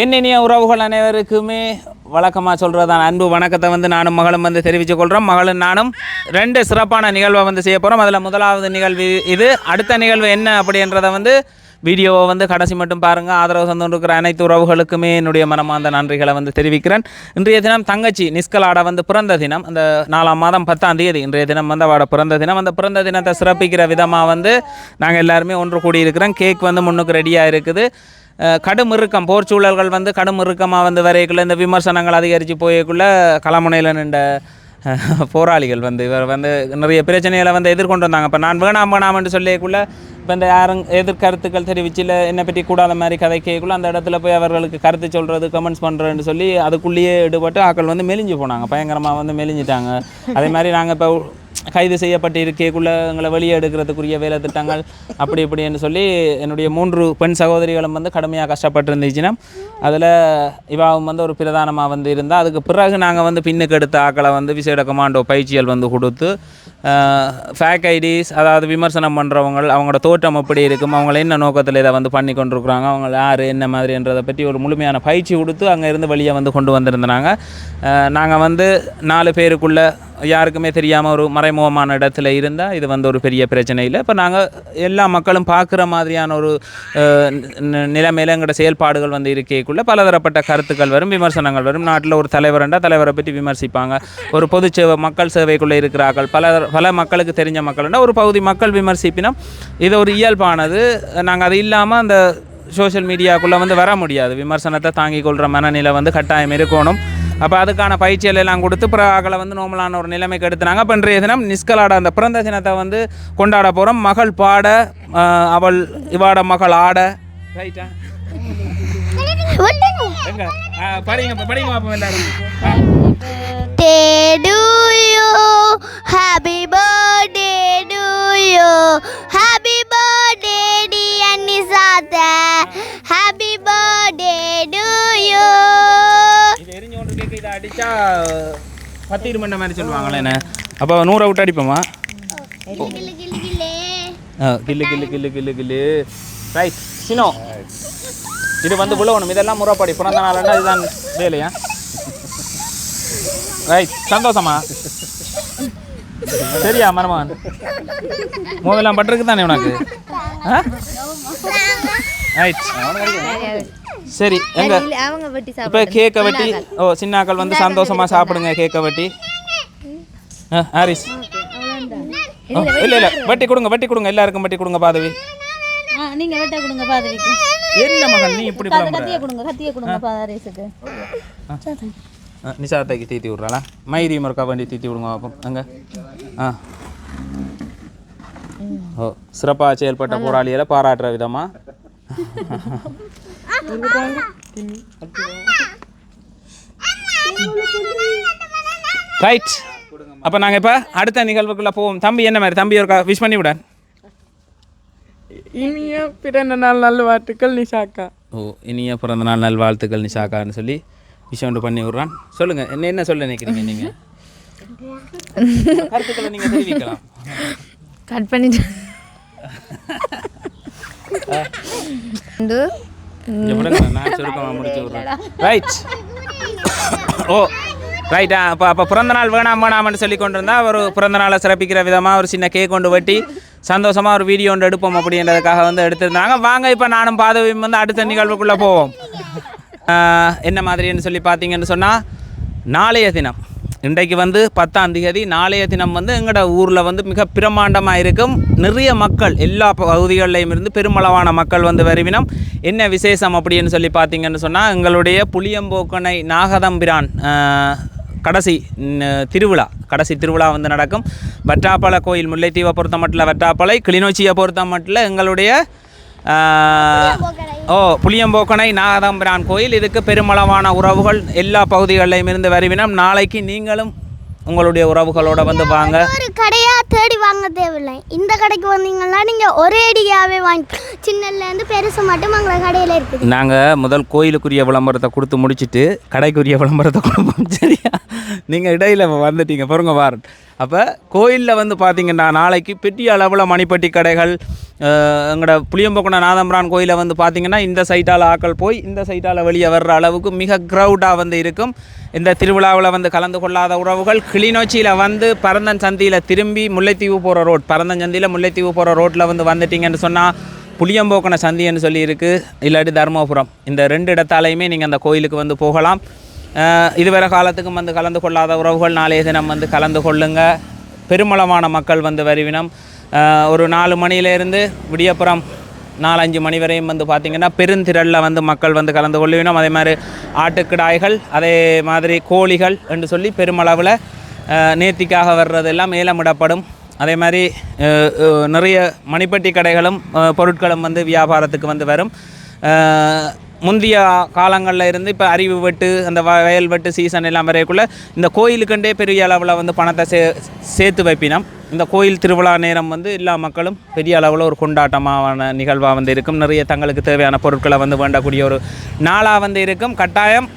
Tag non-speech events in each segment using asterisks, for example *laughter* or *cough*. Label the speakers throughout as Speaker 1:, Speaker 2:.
Speaker 1: என்னினிய உறவுகள் அனைவருக்குமே வழக்கமாக சொல்கிறதான் அன்பு வணக்கத்தை வந்து நானும் மகளும் வந்து தெரிவித்து கொள்கிறோம் மகளும் நானும் ரெண்டு சிறப்பான நிகழ்வை வந்து செய்ய போகிறோம் அதில் முதலாவது நிகழ்வு இது. அடுத்த நிகழ்வு என்ன அப்படின்றத வந்து வீடியோவை வந்து கடைசி மட்டும் பாருங்கள் ஆதரவு தந்து இருக்கிற அனைத்து உறவுகளுக்குமே என்னுடைய மனமார்ந்த நன்றிகளை வந்து தெரிவிக்கிறேன். இன்றைய தினம் தங்கச்சி நிஸ்கலாட வந்து பிறந்த தினம். அந்த நாலாம் மாதம் பத்தாம் தேதி இன்றைய தினம் வந்து அவட பிறந்த தினம். அந்த பிறந்த தினத்தை சிறப்பிக்கிற விதமாக வந்து நாங்கள் எல்லாருமே ஒன்று கூடியிருக்கிறோம். கேக் வந்து முன்னுக்கு ரெடியாக இருக்குது. கடும் இறுக்கம். போர் சூழல்கள் வந்து கடும் இறுக்கமாக வந்து வரைக்குள்ள இந்த விமர்சனங்கள் அதிகரித்து போயக்குள்ளே களமுனையில் நின்ற போராளிகள் வந்து இவர் வந்து நிறைய பிரச்சனைகளை வந்து எதிர்கொண்டு வந்தாங்க. இப்போ நான் வேணாம் வேணாம்னு சொல்லியக்குள்ளே இப்போ இந்த யாரும் எதிர்கருத்துக்கள் தெரிவிச்சு இல்லை என்னை பற்றி கூடாத மாதிரி கதை கேட்கக்குள்ள அந்த இடத்துல போய் அவர்களுக்கு கருத்து சொல்கிறது கமெண்ட்ஸ் பண்ணுறேன்னு சொல்லி அதுக்குள்ளேயே ஈடுபட்டு ஆக்கள் வந்து மெலிஞ்சு போனாங்க. பயங்கரமாக வந்து மெலிஞ்சிட்டாங்க. அதே மாதிரி நாங்கள் இப்போ கைது செய்யப்பட்டு இருக்கேக்குள்ள எங்களை வெளியே எடுக்கிறதுக்குரிய வேலை திட்டங்கள் அப்படி இப்படின்னு சொல்லி என்னுடைய மூன்று பெண் சகோதரிகளும் வந்து கடுமையாக கஷ்டப்பட்டு இருந்துச்சுன்னா அதில் இவாவும் வந்து ஒரு பிரதானமாக வந்து இருந்தால் அதுக்கு பிறகு நாங்கள் வந்து பின்னுக்கு எடுத்த ஆக்களை வந்து விசேட கமாண்டோ பயிற்சிகள் வந்து கொடுத்து ஃபேக் ஐடிஸ் அதாவது விமர்சனம் பண்ணுறவங்க அவங்களோட தோற்றம் எப்படி இருக்கும் அவங்கள என்ன நோக்கத்தில் இதை வந்து பண்ணி கொண்டிருக்கிறாங்க அவங்க யார் என்ன மாதிரின்றதை பற்றி ஒரு முழுமையான பயிற்சி கொடுத்து அங்கே இருந்து வெளியே வந்து கொண்டு வந்திருந்தாங்க. நாங்கள் வந்து நாலு பேருக்குள்ள யாருக்குமே தெரியாமல் ஒரு மறைமுகமான இடத்துல இருந்தால் இது வந்து ஒரு பெரிய பிரச்சனை இல்லை. இப்போ நாங்கள் எல்லா மக்களும் பார்க்குற மாதிரியான ஒரு நிலைமையில் எங்களோட செயல்பாடுகள் வந்து இருக்கைக்குள்ளே பலதரப்பட்ட கருத்துக்கள் வரும் விமர்சனங்கள் வரும். நாட்டில் ஒரு தலைவர்ண்டா தலைவரை பற்றி விமர்சிப்பாங்க. ஒரு பொது மக்கள் சேவைக்குள்ளே இருக்கிறார்கள். பல பல மக்களுக்கு தெரிஞ்ச மக்கள்னா ஒரு பகுதி மக்கள் விமர்சிப்பினம் இது ஒரு இயல்பானது. நாங்கள் அது இல்லாமல் அந்த சோஷியல் மீடியாக்குள்ளே வந்து வர முடியாது. விமர்சனத்தை தாங்கிக் கொள்கிற மனநிலை வந்து கட்டாயம் இருக்கணும். அப்போ அதுக்கான பயிற்சிகள் எல்லாம் கொடுத்து பிறகு வந்து நோமலான ஒரு நிலைமைக்கு எடுத்துனாங்க. அப்போ இன்றைய தினம் நிஸ்கலாட அந்த பிறந்த தினத்தை வந்து கொண்டாட போகிறோம் மகள் பாட அவள் இவாட மகள் ஆட. ரைட்டா *laughs* படிங்க இப்ப, படிங்க அப்போ எல்லாரும்.
Speaker 2: Birthday to you. Happy birthday to you. Happy birthday, dear Nisata. Happy birthday to you.
Speaker 1: இது எரிஞ்சு கொண்டு இதை அடித்தா பத்து இருமண்ட மாதிரி சொல்லுவாங்களே என்ன? அப்போ நூறை விட்டு அடிப்போமா? கில்லு கில்லு கில்லு கில்லு கில்லு ரைட் சினோ. இது வந்து விழுவணும். இதெல்லாம் முறைப்படி. பிறந்த நாள்னா இதுதான் வேலையா? ரைட் சந்தோஷமா? சரியா மருமகன்? மூவெல்லாம் பட்டிருக்கு தானே உனக்கு ரைட் சரி எங்க? இப்போ கேக்கை வெட்டி ஓ சின்னாக்கள் வந்து சந்தோஷமா சாப்பிடுங்க கேக்கை வெட்டி. ஹாரிஸ். இல்ல இல்ல வெட்டி கொடுங்க வெட்டி கொடுங்க எல்லாருக்கும் வெட்டி கொடுங்க பாதவி.
Speaker 3: நீங்க வெட்ட கொடுங்க பாதவிக்கு.
Speaker 1: என்ன மகன் நீ இப்படி
Speaker 3: கத்திய கொடுங்க கத்திய கொடுங்க பாதாரேசுக்கு
Speaker 1: ஆ, நிஷாத்தைக்கு தீத்தி விட்றாளா மயிரி மறுக்கா வண்டி தீத்தி விடுங்க பார்ப்போம் அங்கே ஆ ஓ சிறப்பாக செயல்பட்ட போராளிகளை பாராட்டுற விதமா ரைட் அப்போ நாங்கள் இப்போ அடுத்த நிகழ்வுக்குள்ளே போவோம் தம்பி என்ன மாதிரி தம்பி ஒரு விஷ் பண்ணி விட
Speaker 4: இனிய பிறந்த நாள் நல்வாழ்த்துக்கள் நிஷாக்கா
Speaker 1: ஓ இனிய பிறந்த நாள் நல்வாழ்த்துக்கள் நிஷாக்கான்னு சொல்லி விஷயம் ஒன்று பண்ணி விட்றான். சொல்லுங்க என்ன என்ன சொல்ல நினைக்கிறீங்க நீங்க? கருத்துக்களை நீங்க தெரிவிக்கலாம்.
Speaker 3: கட் பண்ணிட்டு.
Speaker 1: ரைட் ஓ ரைட்டா அப்போ அப்போ பிறந்த நாள் வேணாம் வேணாம்னு சொல்லி கொண்டு இருந்தால் ஒரு பிறந்த நாளை சிறப்பிக்கிற விதமாக ஒரு சின்ன கேக் கொண்டு வெட்டி சந்தோஷமாக ஒரு வீடியோ ஒன்று எடுப்போம் அப்படின்றதுக்காக வந்து எடுத்திருந்தாங்க. வாங்க இப்போ நானும் பாதவியும் வந்து அடுத்த நிகழ்வுக்குள்ளே போவோம். என்ன மாதிரின்னு சொல்லி பார்த்தீங்கன்னு சொன்னால் நாளைய தினம். இன்றைக்கு வந்து பத்தாம் தேதி நாளைய தினம் வந்து எங்களோட ஊரில் வந்து மிக பிரமாண்டமாக இருக்கும். நிறைய மக்கள் எல்லா பகுதிகளிலையும் இருந்து பெருமளவான மக்கள் வந்து வருவினம். என்ன விசேஷம் அப்படின்னு சொல்லி பார்த்தீங்கன்னு சொன்னால் எங்களுடைய புளியம்போக்கனை நாகதம்பிரான் கடைசி திருவிழா. கடைசி திருவிழா வந்து நடக்கும். வற்றாப்பளை கோயில் முல்லைத்தீவை பொறுத்த மட்டும் வற்றாப்பளை கிளிநொச்சியை பொறுத்த மட்டும் எங்களுடைய ஓ புளியம்போக்கனை நாகதம்பிரான் கோயில். இதுக்கு பெருமளவான உறவுகள் எல்லா பகுதிகளிலும் இருந்து வருவினம். நாளைக்கு நீங்களும் உங்களுடைய உறவுகளோட வந்து வாங்க.
Speaker 2: ஒரு கடையா தேடி வாங்க தேவையில்லை. இந்த கடைக்கு வந்தீங்கன்னா நீங்க ஒரே அடியாவே வாங்கி சின்னலேருந்து பெருசு மட்டும் எங்களை கடையில் இருக்குது.
Speaker 1: நாங்கள் முதல் கோயிலுக்குரிய விளம்பரத்தை கொடுத்து முடிச்சிட்டு கடைக்குரிய விளம்பரத்தை கொடுப்போம். சரியா? நீங்கள் இடையில் வந்துட்டீங்க. பாருங்க வாரன். அப்போ கோயிலில் வந்து பார்த்தீங்கன்னா நாளைக்கு பெரிய அளவில் மணிப்பட்டி கடைகள் எங்களோட புளியம்பொக்குன நாதம்பிரான் கோயிலில் வந்து பார்த்திங்கன்னா இந்த சைட்டால் ஆக்கள் போய் இந்த சைட்டால் வெளியே வர்ற அளவுக்கு மிக க்ரௌடாக வந்து இருக்கும். இந்த திருவிழாவில் வந்து கலந்து கொள்ளாத உறவுகள் கிளிநொச்சியில் வந்து பரந்தன் சந்தியில் திரும்பி முல்லைத்தீவு போகிற ரோட் பரந்தன் சந்தியில் முல்லைத்தீவு போகிற ரோட்டில் வந்து வந்துட்டீங்கன்னு சொன்னால் புளியம்போக்கன சந்தின்னு சொல்லி இருக்குது இல்லாட்டி தர்மபுரம். இந்த ரெண்டு இடத்தாலையுமே நீங்கள் அந்த கோயிலுக்கு வந்து போகலாம். இதுவரை காலத்துக்கும் வந்து கலந்து கொள்ளாத உறவுகள் நாளைய தினம் வந்து கலந்து கொள்ளுங்க. பெருமளவான மக்கள் வந்து வருவினம். ஒரு நாலு மணியிலேருந்து விடியப்புறம் நாலஞ்சு மணி வரையும் வந்து பார்த்திங்கன்னா பெருந்திரளில் வந்து மக்கள் வந்து கலந்து கொள்ளுவினோம். அதே மாதிரி ஆட்டுக்கிடாய்கள் அதே மாதிரி கோழிகள் என்று சொல்லி பெருமளவில் நேர்த்திக்காக வர்றதெல்லாம் ஏலமிடப்படும். அதே மாதிரி நிறைய மணிப்பட்டி கடைகளும் பொருட்களும் வந்து வியாபாரத்துக்கு வந்து வரும். முந்தைய காலங்களில் இருந்து இப்போ அறிவு வெட்டு அந்த வ- வயல் வெட்டு சீசன் எல்லாம் வரையக்குள்ளே இந்த கோயிலுக்குண்டே பெரிய அளவில் வந்து பணத்தை சே சேர்த்து வைப்பினோம். இந்த கோயில் திருவிழா நேரம் வந்து எல்லா மக்களும் பெரிய அளவில் ஒரு கொண்டாட்டமான நிகழ்வாக வந்து இருக்கும். நிறைய தங்களுக்கு தேவையான பொருட்களை வந்து வேண்டக்கூடிய ஒரு நாளாக வந்து இருக்கும். கட்டாயம்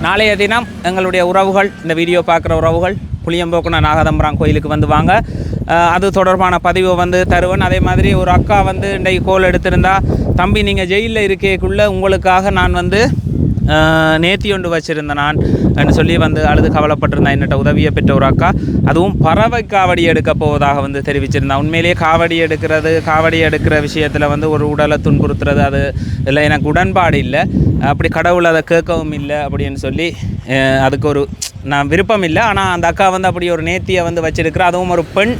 Speaker 1: நாளைய தினம் எங்களுடைய உறவுகள் இந்த வீடியோ பார்க்குற உறவுகள் புளியம்போக்குன நாகதம்பரம் கோயிலுக்கு வந்து வாங்க. அது தொடர்பான பதிவை வந்து தருவேன். அதே மாதிரி ஒரு அக்கா வந்து இன்றைக்கு கோல் எடுத்திருந்தா தம்பி நீங்கள் ஜெயிலில் இருக்கேக்குள்ளே உங்களுக்காக நான் வந்து நேத்தி ஒன்று வச்சுருந்தேன் நான் சொல்லி வந்து அழுது கவலைப்பட்டிருந்தேன் என்னட்ட உதவியை பெற்ற ஒரு அக்கா. அதுவும் பறவை காவடி எடுக்க போவதாக வந்து தெரிவிச்சிருந்தேன் உண்மையிலேயே காவடி எடுக்கிறது காவடி எடுக்கிற விஷயத்தில் வந்து ஒரு உடலை துன்புறுத்துறது அது இல்லை. எனக்கு உடன்பாடு இல்லை. அப்படி கடவுள் அதை கேட்கவும் இல்லை அப்படின்னு சொல்லி அதுக்கு ஒரு நான் விருப்பம் இல்லை ஆனால் அந்த அக்கா வந்து அப்படி ஒரு நேத்தியை வந்து வச்சுருக்குறா. அதுவும் ஒரு பெண்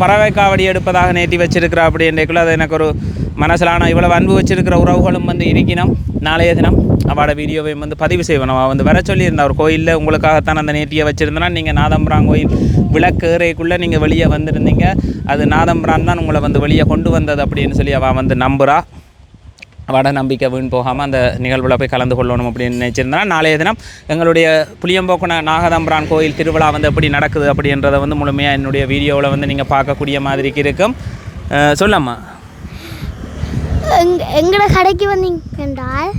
Speaker 1: பறவை காவடி எடுப்பதாக நேத்தி வச்சிருக்கிறா அப்படின்றக்குள்ள அது எனக்கு ஒரு மனசில் ஆனால் இவ்வளோ அன்பு வச்சிருக்கிற உறவுகளும் வந்து இருக்கணும். நாளைய தினம் அவளோட வீடியோவை வந்து பதிவு செய்வேன் அவள் வந்து வர சொல்லியிருந்தா. ஒரு கோயிலில் உங்களுக்காகத்தான் அந்த நேர்த்தியை வச்சுருந்தேன்னா நீங்கள் நாதம்பரான் கோயில் விளக்கேறைக்குள்ளே நீங்கள் வெளியே வந்திருந்தீங்க. அது நாதம்பரான் தான் உங்களை வந்து வெளியே கொண்டு வந்தது அப்படின்னு சொல்லி அவள் வந்து நம்புகிறா வட நம்பிக்கை வீண் போகாமல் அந்த நிகழ்வில் போய் கலந்து கொள்ளணும் அப்படின்னு நினச்சிருந்தா நாளைய தினம் எங்களுடைய புளியம்போக்குன நாகதம்பரான் கோயில் திருவிழா வந்து எப்படி நடக்குது அப்படின்றத வந்து முழுமையாக என்னுடைய வீடியோவில் வந்து நீங்கள் பார்க்கக்கூடிய மாதிரிக்கு இருக்கும். அஹ் சொல்லம்மா.
Speaker 2: எங் எங்களோட கடைக்கு வந்தீங்க என்றால்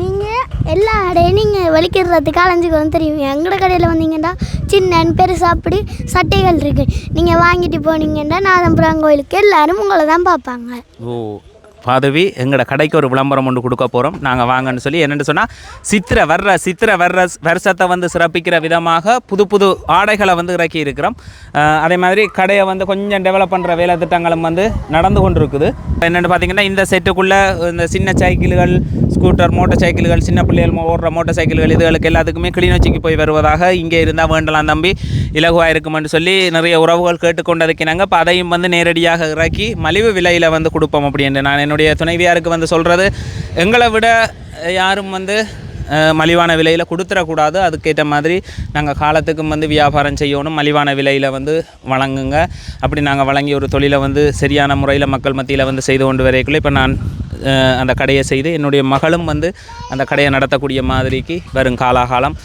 Speaker 2: நீங்கள் எல்லா கடையும் நீங்கள் வெளிக்கிறதுக்கு அலைஞ்சுக்கு வந்து தெரியும் எங்களோட கடையில் வந்தீங்கன்னா சின்ன பெருசு அப்படி சட்டைகள் இருக்குது நீங்கள் வாங்கிட்டு போனீங்கன்னா நாதம்புரம் கோயிலுக்கு எல்லாரும் உங்களை தான் பார்ப்பாங்க.
Speaker 1: ஓ பதவி எங்களோட கடைக்கு ஒரு விளம்பரம் ஒன்று கொடுக்க போகிறோம் நாங்கள் வாங்கன்னு சொல்லி என்னென்னு சொன்னால் சித்திரை வர்ற சித்திரை வர்ற வருஷத்தை வந்து சிறப்பிக்கிற விதமாக புது புது ஆடைகளை வந்து இறக்கி இருக்கிறோம். அதே மாதிரி கடையை வந்து கொஞ்சம் டெவலப் பண்ணுற வேலை திட்டங்களும் வந்து நடந்து கொண்டு இருக்குது என்னென்னு பார்த்தீங்கன்னா இந்த செட்டுக்குள்ளே இந்த சின்ன சைக்கிள்கள் ஸ்கூட்டர் மோட்டர் சைக்கிள்கள் சின்ன பிள்ளைகள் ஓடுற மோட்டர் சைக்கிள்கள் இதுகளுக்கு எல்லாத்துக்குமே கிளிநொச்சிக்கு போய் வருவதாக இங்கே இருந்தால் வேண்டலாம் தம்பி. இலகுவாக இருக்குமென்று சொல்லி நிறைய உறவுகள் கேட்டுக்கொண்டிருக்கிறாங்க. இப்போ அதையும் வந்து நேரடியாக இறக்கி மலிவு விலையில் வந்து கொடுப்போம் அப்படின்ட்டு நான் என்னுடைய துணைவியாருக்கு வந்து சொல்கிறது எங்களை விட யாரும் வந்து மலிவான விலையில் கொடுத்துடக்கூடாது. அதுக்கேற்ற மாதிரி நாங்கள் காலத்துக்கும் வந்து வியாபாரம் செய்யணும். மலிவான விலையில் வந்து வழங்குங்க. அப்படி நாங்கள் வழங்கி ஒரு தொழிலை வந்து சரியான முறையில் மக்கள் மத்தியில் வந்து செய்து கொண்டு வரைக்குள்ளே இப்போ நான் அந்த கடையை செய்து என்னுடைய மகளும் வந்து அந்த கடையை நடத்தக்கூடிய மாதிரிக்கு வரும் காலாகாலம்.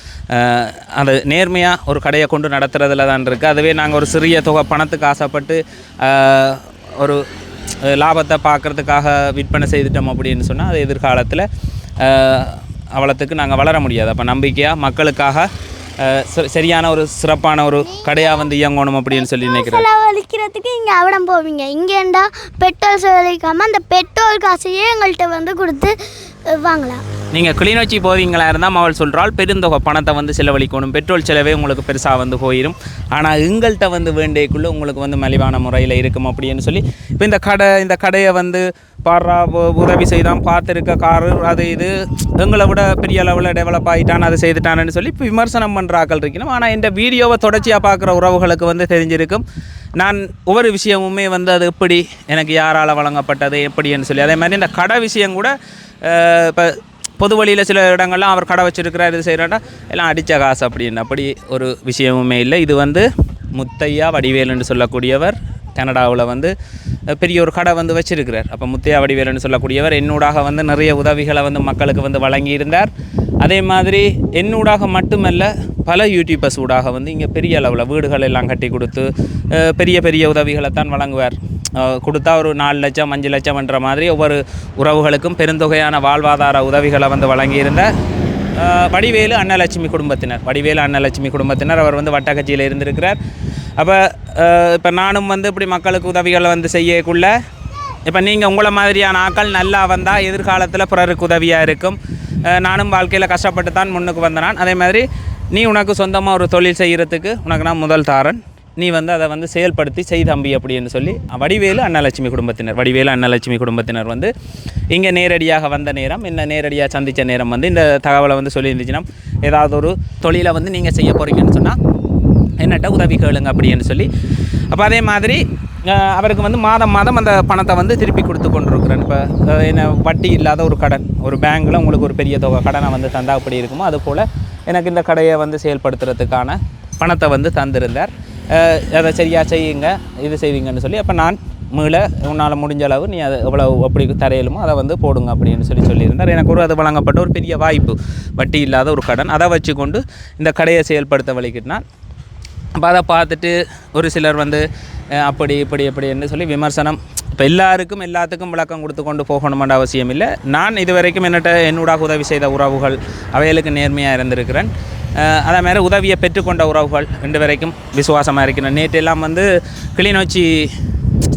Speaker 1: அந்த அது நேர்மையாக ஒரு கடையை கொண்டு நடத்துகிறதுல தான் இருக்குது அதுவே நாங்கள் ஒரு சிறிய தொகை பணத்துக்கு ஆசைப்பட்டு ஒரு லாபத்தை பார்க்குறதுக்காக விற்பனை செய்துட்டோம் அப்படின்னு சொன்னால் அது எதிர்காலத்தில் அவ்வளோத்துக்கு நாங்கள் வளர முடியாது. அப்போ நம்பிக்கையாக மக்களுக்காக சரியான ஒரு சிறப்பான ஒரு கடையாக வந்து இயங்கணும் அப்படின்னு சொல்லி நினைக்கிறேன்
Speaker 2: செலவழிக்கிறதுக்கு இங்கே அவடம் போவீங்க. இங்கேண்டா பெட்ரோல் செலவழிக்காமல் அந்த பெட்ரோல் காசையே எங்கள்கிட்ட வந்து கொடுத்து வாங்கலாம்.
Speaker 1: நீங்கள் கிளிநொச்சி போவீங்களா இருந்தால் அவள் சொல்கிறாள் பெருந்தொகை பணத்தை வந்து செலவழிக்கணும். பெட்ரோல் செலவே உங்களுக்கு பெருசாக வந்து போயிடும் ஆனால் எங்கள்கிட்ட வந்து வேண்டியக்குள்ளே உங்களுக்கு வந்து மலிவான முறையில் இருக்கும் அப்படின்னு சொல்லி இப்போ இந்த கடை இந்த கடையை வந்து பாடுறா உதவி செய்தான் பார்த்துருக்க காரு அது இது எங்களை விட பெரிய அளவில் டெவலப் ஆகிட்டான் அதை செய்துட்டானேன்னு சொல்லி இப்போ விமர்சனம் பண்ணுற ஆக்கள் இருக்கணும். ஆனால் இந்த வீடியோவை தொடர்ச்சியாக பார்க்குற உறவுகளுக்கு வந்து தெரிஞ்சிருக்கும். நான் ஒவ்வொரு விஷயமுமே வந்து அது எப்படி எனக்கு யாரால் வழங்கப்பட்டது எப்படின்னு சொல்லி. அதே மாதிரி இந்த கடை விஷயம் கூட இப்போ பொது வழியில் சில இடங்கள்லாம் அவர் கடை வச்சிருக்கிறார் இது செய்கிறாண்டா எல்லாம் அடித்த காசு அப்படின்னு அப்படி ஒரு விஷயமுமே இல்லை. இது வந்து முத்தையா வடிவேலுன்னு சொல்லக்கூடியவர் கனடாவில் வந்து பெரிய ஒரு கடை வந்து வச்சிருக்கிறார். அப்போ முத்தையா வடிவேலுன்னு சொல்லக்கூடியவர் என்னூடாக வந்து நிறைய உதவிகளை வந்து மக்களுக்கு வந்து வழங்கியிருந்தார். அதே மாதிரி என்னூடாக மட்டுமல்ல பல யூடியூபர்ஸ் ஊடாக வந்து இங்கே பெரிய அளவில் வீடுகள் எல்லாம் கட்டி கொடுத்து பெரிய பெரிய உதவிகளை தான் வழங்குவார். கொடுத்தா ஒரு நாலு லட்சம் அஞ்சு லட்சம்ன்ற மாதிரி ஒவ்வொரு உறவுகளுக்கும் பெருந்தொகையான வாழ்வாதார உதவிகளை வந்து வழங்கியிருந்த வடிவேலு அன்னலட்சுமி குடும்பத்தினர். வடிவேலு அன்னலட்சுமி குடும்பத்தினர் அவர் வந்து வட்டக்கட்சியில் இருந்திருக்கிறார். அப்போ இப்போ நானும் வந்து இப்படி மக்களுக்கு உதவிகளை வந்து செய்யக்குள்ள இப்போ நீங்கள் உங்களை மாதிரியான ஆட்கள் நல்லா வந்தால் எதிர்காலத்தில் பிறருக்கு உதவியாக இருக்கும். நானும் வாழ்க்கையில் கஷ்டப்பட்டு தான் முன்னுக்கு வந்தனான் அதே மாதிரி நீ உனக்கு சொந்தமாக ஒரு தொழில் செய்கிறதுக்கு உனக்கு நான் முதல் தாரன். நீ வந்து அதை வந்து செயல்படுத்தி செய் தம்பி அப்படின்னு சொல்லி வடிவேலு அன்னலட்சுமி குடும்பத்தினர். வடிவேலு அன்னலட்சுமி குடும்பத்தினர் வந்து இங்கே நேரடியாக வந்த நேரம் என்ன நேரடியாக சந்தித்த நேரம் வந்து இந்த தகவலை வந்து சொல்லியிருந்துச்சுன்னா ஏதாவது ஒரு தொழிலை வந்து நீங்கள் செய்ய போகிறீங்கன்னு சொன்னால் என்னட்ட உதவி கேளுங்க அப்படின்னு சொல்லி. அப்போ அதே மாதிரி அவருக்கு வந்து மாதம் மாதம் அந்த பணத்தை வந்து திருப்பி கொடுத்து கொண்டிருக்கிறேன். இப்போ என்ன வட்டி இல்லாத ஒரு கடன் ஒரு பேங்க்கில் உங்களுக்கு ஒரு பெரிய தொகை கடனை வந்து தந்தா அப்படி இருக்குமோ அதுபோல் எனக்கு இந்த கடையை வந்து செயல்படுத்துறதுக்கான பணத்தை வந்து தந்திருந்தார். அதை சரியாக செய்யுங்க இது செய்வீங்கன்னு சொல்லி அப்போ நான் மீள உன்னால் முடிஞ்ச அளவு நீ அதை எவ்வளோ அப்படி தரையிலுமோ அதை வந்து போடுங்க அப்படின்னு சொல்லி சொல்லியிருந்தார். எனக்கு ஒரு அது வழங்கப்பட்ட ஒரு பெரிய வாய்ப்பு. வட்டி இல்லாத ஒரு கடன். அதை வச்சுக்கொண்டு இந்த கடையை செயல்படுத்த வழிக்கிட்டான் அப்போ அதை பார்த்துட்டு ஒரு சிலர் வந்து அப்படி இப்படி இப்படின்னு சொல்லி விமர்சனம். இப்போ எல்லாருக்கும் எல்லாத்துக்கும் விளக்கம் கொடுத்து கொண்டு போகணுமென்ற அவசியம் இல்லை. நான் இதுவரைக்கும் என்னட்ட என்னூடாக உதவி செய்த உறவுகள் அவைகளுக்கு நேர்மையாக இருந்திருக்கிறேன். அஹ், அதே மாதிரி உதவியை பெற்றுக்கொண்ட உறவுகள் ரெண்டு வரைக்கும் விசுவாசமாக இருக்கிறேன் நேற்று எல்லாம் வந்து கிளிநொச்சி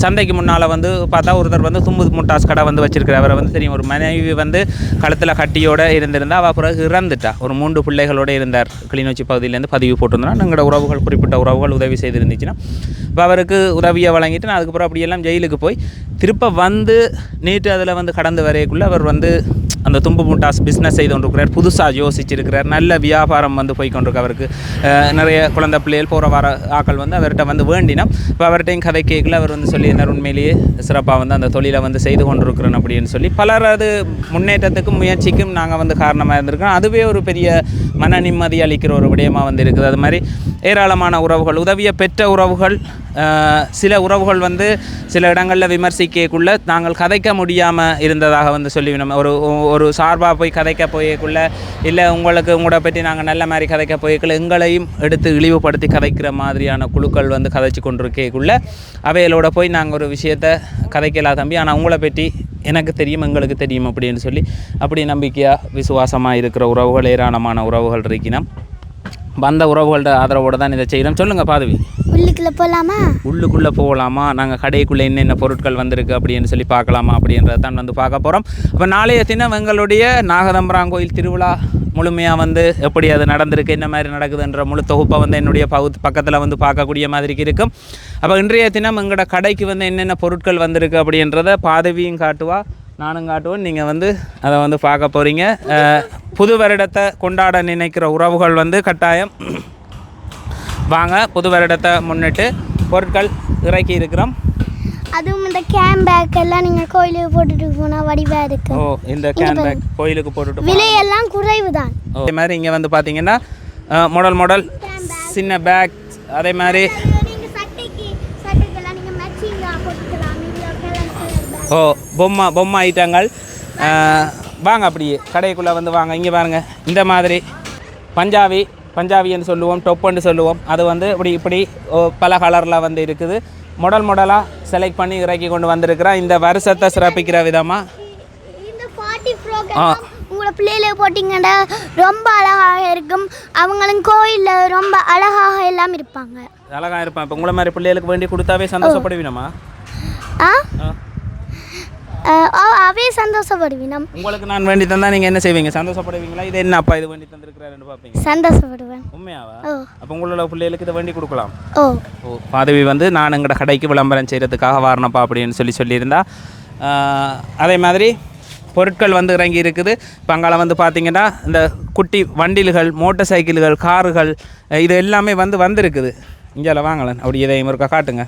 Speaker 1: சந்தைக்கு முன்னால் வந்து பார்த்தா ஒருத்தர் வந்து தும்பு முட்டாஸ் கடை வந்து வச்சிருக்கிற அவரை வந்து தெரியும். ஒரு மனைவி வந்து கழுத்தில் கட்டியோடு இருந்திருந்தா அவள் பிறகு இறந்துட்டா. ஒரு மூன்று பிள்ளைகளோட இருந்தார். கிளிநொச்சி பகுதியிலேருந்து பதிவு போட்டிருந்தா எங்களோட உறவுகள் குறிப்பிட்ட உறவுகள் உதவி செய்திருந்துச்சுன்னா இப்போ அவருக்கு உதவியை வழங்கிட்டு நான் அதுக்கப்புறம் அப்படியெல்லாம் ஜெயிலுக்கு போய் திருப்ப வந்து நேற்று அதில் வந்து கடந்து வரையக்குள்ளே அவர் வந்து அந்த தும்பு முட்டாஸ் பிஸ்னஸ் செய்து கொண்டிருக்கிறார். புதுசாக யோசிச்சிருக்கிறார். நல்ல வியாபாரம் வந்து போய் கொண்டிருக்கு அவருக்கு நிறைய குழந்தை பிள்ளைகள் போகிற வர ஆக்கள் வந்து அவர்கிட்ட வந்து வேண்டினோம். இப்போ அவர்கிட்டையும் கதை கேட்கல. அவர் வந்து சொல்லியிருந்தார் உண்மையிலேயே சிறப்பாக வந்து அந்த தொழிலை வந்து செய்து கொண்டிருக்கிறோம் அப்படின்னு சொல்லி. பலரது முன்னேற்றத்துக்கும் முயற்சிக்கும் நாங்கள் வந்து காரணமாக இருந்திருக்கோம் அதுவே ஒரு பெரிய மன நிம்மதி அளிக்கிற ஒரு விடயமாக வந்து இருக்குது. அது மாதிரி ஏராளமான உறவுகள் உதவியை பெற்ற உறவுகள் சில உறவுகள் வந்து சில இடங்களில் விமர்சிக்கக்குள்ள நாங்கள் கதைக்க முடியாமல் இருந்ததாக வந்து சொல்லி நம்ம ஒரு ஒரு சார்பாக போய் கதைக்க போயக்குள்ள இல்லை உங்களுக்கு உங்களை பற்றி நாங்கள் நல்ல மாதிரி கதைக்க போயக்குள்ள எங்களையும் எடுத்து இழிவுபடுத்தி கதைக்கிற மாதிரியான குழுக்கள் வந்து கதைச்சு கொண்டிருக்கக்குள்ள அவைகளோட போய் நாங்கள் ஒரு விஷயத்தை கதைக்கலாம் தம்பி. ஆனால் உங்களை பற்றி எனக்கு தெரியும் எங்களுக்கு தெரியும் அப்படின்னு சொல்லி அப்படி நம்பிக்கையாக விசுவாசமாக இருக்கிற உறவுகள் ஏராளமான உறவுகள் இருக்கினோம். வந்த உறவுகளோட ஆதரவோடு தான் இதை செய்கிறோம் சொல்லுங்கள் பாதவி.
Speaker 2: உள்ளுக்குள்ளே போகலாமா
Speaker 1: உள்ளுக்குள்ளே போகலாமா நாங்கள் கடைக்குள்ளே என்னென்ன பொருட்கள் வந்திருக்கு அப்படின்னு சொல்லி பார்க்கலாமா அப்படின்றத தான் வந்து பார்க்க போகிறோம் அப்போ நாளைய தினம் எங்களுடைய நாகதம்பராங்கோயில் திருவிழா முழுமையாக வந்து எப்படி அது நடந்திருக்கு என்ன மாதிரி நடக்குதுன்ற முழு தொகுப்பை வந்து என்னுடைய பகுதி பக்கத்தில் வந்து பார்க்கக்கூடிய மாதிரிக்கு இருக்கும். அப்போ இன்றைய தினம் எங்களோட கடைக்கு வந்து என்னென்ன பொருட்கள் வந்திருக்கு அப்படின்றத பாதவியும் காட்டுவா நானும் காட்டுவோம் நீங்கள் வந்து அதை வந்து பார்க்க போகிறீங்க புது வருடத்தை கொண்டாட நினைக்கிற உறவுகள் வந்து கட்டாயம். வாங்க புது வருடத்தை முன்னிட்டு பொருட்கள் இறக்கி இருக்கிறோம்.
Speaker 2: அதுவும் இந்த கேம் பேக் எல்லாம் நீங்கள் கோயிலுக்கு போட்டுட்டு போனால் வடிவாக
Speaker 1: ஓ
Speaker 2: இருக்கு
Speaker 1: இந்த கேன் பேக் கோயிலுக்கு போட்டுட்டு.
Speaker 2: விலையெல்லாம் குறைவு தான்
Speaker 1: ஓ. அதே மாதிரி இங்கே வந்து பார்த்தீங்கன்னா மாடல் மாடல் சின்ன பேக் அதே மாதிரி ஓ பொம்மை பொம்மை ஐட்டங்கள். வாங்க அப்படியே கடைக்குள்ளே வந்து வாங்க. இங்கே பாருங்க இந்த மாதிரி பஞ்சாபி பஞ்சாபின்னு சொல்லுவோம் டொப்புன்னு சொல்லுவோம். அது வந்து இப்படி இப்படி பல கலரில் வந்து இருக்குது. மாடல் மாடலாக செலக்ட் பண்ணி இறக்கி கொண்டு வந்திருக்கிறோம் இந்த வருஷத்தை சிறப்பிக்கிற விதமாக
Speaker 2: ப்ரோக்ராம் உங்களை பிள்ளையில போட்டிங்கன்னா ரொம்ப அழகாக இருக்கும். அவங்களும் கோயிலில் ரொம்ப அழகாக எல்லாம் இருப்பாங்க.
Speaker 1: அழகாக இருப்பேன் இப்போ உங்களை மாதிரி பிள்ளைகளுக்கு வேண்டி கொடுத்தாவே சந்தோஷப்படுவீனம்மா?
Speaker 2: ஆ?
Speaker 1: ஆ.
Speaker 2: அவே சந்தோஷப்படுவினம்.
Speaker 1: உங்களுக்கு நான் வேண்டி தந்தா நீங்கள் என்ன செய்வீங்க? சந்தோஷப்படுவீங்களா? இது என்ன அப்பா இது வேண்டி தந்திருக்கிறாருன்னு பார்ப்பீங்க.
Speaker 2: சந்தோஷப்படுவேன்.
Speaker 1: உண்மையாவா? அப்போ உங்களோட பிள்ளைகளுக்கு இதை வேண்டி கொடுக்கலாம்.
Speaker 2: ஓ.
Speaker 1: பாதவி வந்து நான் எங்களோட கடைக்கு விளம்பரம் செய்கிறதுக்காக வாரணப்பா அப்படின்னு சொல்லி சொல்லியிருந்தா அதே மாதிரி பொருட்கள் வந்து இறங்கி இருக்குது. இப்போ அங்கால வந்து பார்த்தீங்கன்னா இந்த குட்டி வண்டில்கள் மோட்டார் சைக்கிள்கள் கார்கள் இது எல்லாமே வந்து வந்திருக்குது. இங்கே வாங்கலன். அப்படி இதையும் ஒருக்கா காட்டுங்க.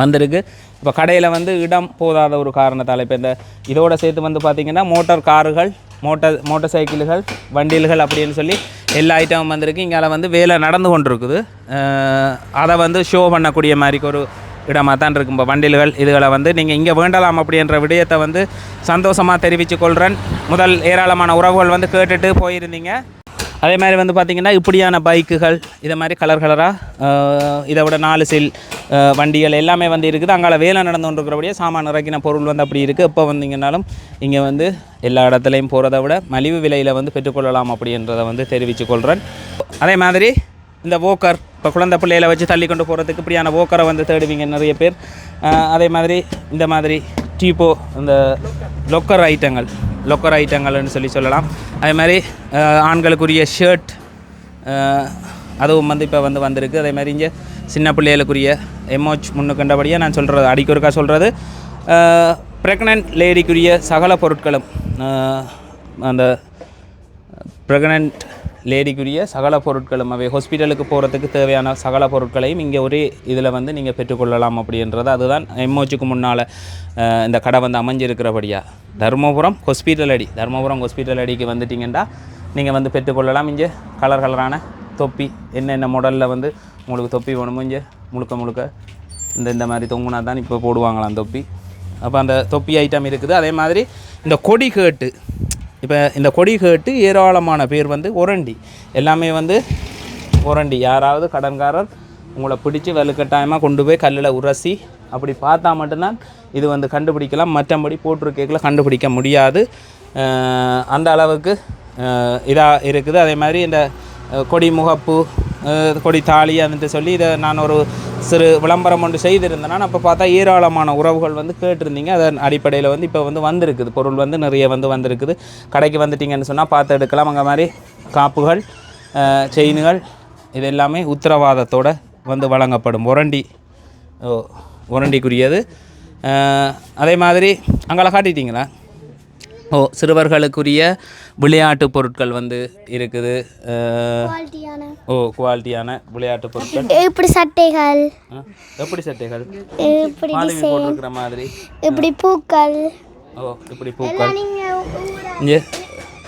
Speaker 1: வந்திருக்கு. இப்போ கடையில் வந்து இடம் போதாத ஒரு காரணத்தால் இப்போ இந்த இதோட சேர்த்து வந்து பார்த்திங்கன்னா மோட்டார் காருகள் மோட்டார் மோட்டார் சைக்கிள்கள் வண்டில்கள் அப்படின்னு சொல்லி எல்லா ஐட்டமும் வந்திருக்கு. இங்கே வந்து வேலை நடந்து கொண்டிருக்குது. அதை வந்து ஷோ பண்ணக்கூடிய மாதிரி ஒரு இடமாக தான் இருக்கும் இப்போ வண்டில்கள் இதுகளை வந்து நீங்கள் இங்கே வேண்டலாம் அப்படின்ற விடயத்தை வந்து சந்தோஷமாக தெரிவித்து கொள்கிறேன் முதல் ஏராளமான உறவுகள் வந்து கேட்டுட்டு போயிருந்தீங்க. அதே மாதிரி வந்து பார்த்திங்கன்னா இப்படியான பைக்குகள் இதை மாதிரி கலர் கலராக இதை விட நாலு சில் வண்டிகள் எல்லாமே வந்து இருக்குது. அங்கால வேலை நடந்து கொண்டிருக்கிறபடியே சாமான் இறக்கின பொருள் வந்து அப்படி இருக்குது எப்போ வந்தீங்கன்னாலும் இங்கே வந்து எல்லா இடத்துலையும் போகிறத விட மலிவு விலையில் வந்து பெற்றுக்கொள்ளலாம் அப்படின்றத வந்து தெரிவித்துக்கொள்கிறேன் அதே மாதிரி இந்த ஓக்கர் இப்போ குழந்தை பிள்ளையில வச்சு தள்ளி கொண்டு போகிறதுக்கு இப்படியான ஓக்கரை வந்து தேடுவீங்க நிறைய பேர். அதே மாதிரி இந்த மாதிரி டீப்போ இந்த லொக்கர் ஐட்டங்கள் லொக்கர் ஐட்டங்கள்னு சொல்லி சொல்லலாம். அதே மாதிரி ஆண்களுக்குரிய ஷர்ட் அதுவும் வந்து இப்போ வந்து வந்திருக்கு. அதே மாதிரி இங்கே சின்ன பிள்ளைகளுக்குரிய எமோச் முன்னு கண்டபடியாக நான் சொல்கிறது அடிக்கொருக்கா சொல்கிறது ப்ரெக்னென்ட் லேடிக்குரிய சகல பொருட்களும் அந்த ப்ரெக்னென்ட் லேடிக்குரிய சகல பொருட்களும் அவை ஹாஸ்பிட்டலுக்கு போகிறதுக்கு தேவையான சகல பொருட்களையும் இங்கே ஒரே இதில் வந்து நீங்கள் பெற்றுக்கொள்ளலாம் அப்படின்றது. அதுதான் எம்ஓச்சிக்கு முன்னால் இந்த கடை வந்து அமைஞ்சிருக்கிறபடியாக தருமபுரம் ஹாஸ்பிட்டல் அடி தருமபுரம் ஹாஸ்பிட்டல் அடிக்கு வந்துட்டிங்கன்னா நீங்கள் வந்து பெற்றுக்கொள்ளலாம். இங்கே கலர் கலரான தொப்பி என்னென்ன மாடலில் வந்து உங்களுக்கு தொப்பி வேணுமோ இங்கே முழுக்க முழுக்க இந்த இந்த மாதிரி தொங்குனா தான் இப்போ போடுவாங்களாம் தொப்பி. அப்போ அந்த தொப்பி ஐட்டம் இருக்குது. அதே மாதிரி இந்த கொடி கேட்டு இப்போ இந்த கொடி கேட்டு ஏராளமான பேர் வந்து ஒரண்டி. எல்லாமே வந்து ஒரண்டி. யாராவது கடன்காரர் உங்களை பிடிச்சி வலுக்கட்டாயமாக கொண்டு போய் கல்லில் உரசி அப்படி பார்த்தா மட்டும்தான் இது வந்து கண்டுபிடிக்கலாம். மற்றபடி போட்டிருக்கேக்கில் கண்டுபிடிக்க முடியாது. அந்த அளவுக்கு இதாக இருக்குது. அதே மாதிரி இந்த கொடி முகப்பு கொடி தாலி அதுன்ட்டு சொல்லி இதை நான் ஒரு சிறு விளம்பரம் ஒன்று செய்திருந்தேன். அப்போ பார்த்தா ஏராளமான உறவுகள் வந்து கேட்டிருந்தீங்க. அதன் அடிப்படையில் வந்து இப்போ வந்து வந்திருக்குது. பொருள் வந்து நிறைய வந்து வந்திருக்குது. கடைக்கு வந்துட்டீங்கன்னு சொன்னால் பார்த்து எடுக்கலாம். அங்கே மாதிரி காப்புகள் செயின்கள் இது எல்லாமே உத்தரவாதத்தோட வந்து வழங்கப்படும். ஒரண்டி ஓ ஒரண்டிக்குரியது அதே மாதிரி அங்கே காட்டிட்டீங்களா? ஓ சிறுவர்களுக்குரிய விளையாட்டு பொருட்கள் வந்து இருக்குது ஓ குவாலிட்டியான விளையாட்டு பொருட்கள்.
Speaker 2: இப்படி சட்டைகள்?
Speaker 1: எப்படி சட்டைகள்?
Speaker 2: இப்படி
Speaker 1: போட்டிருக்கிற மாதிரி.
Speaker 2: இப்படி பூக்கள்?
Speaker 1: ஓ இப்படி பூக்கள்? இங்கே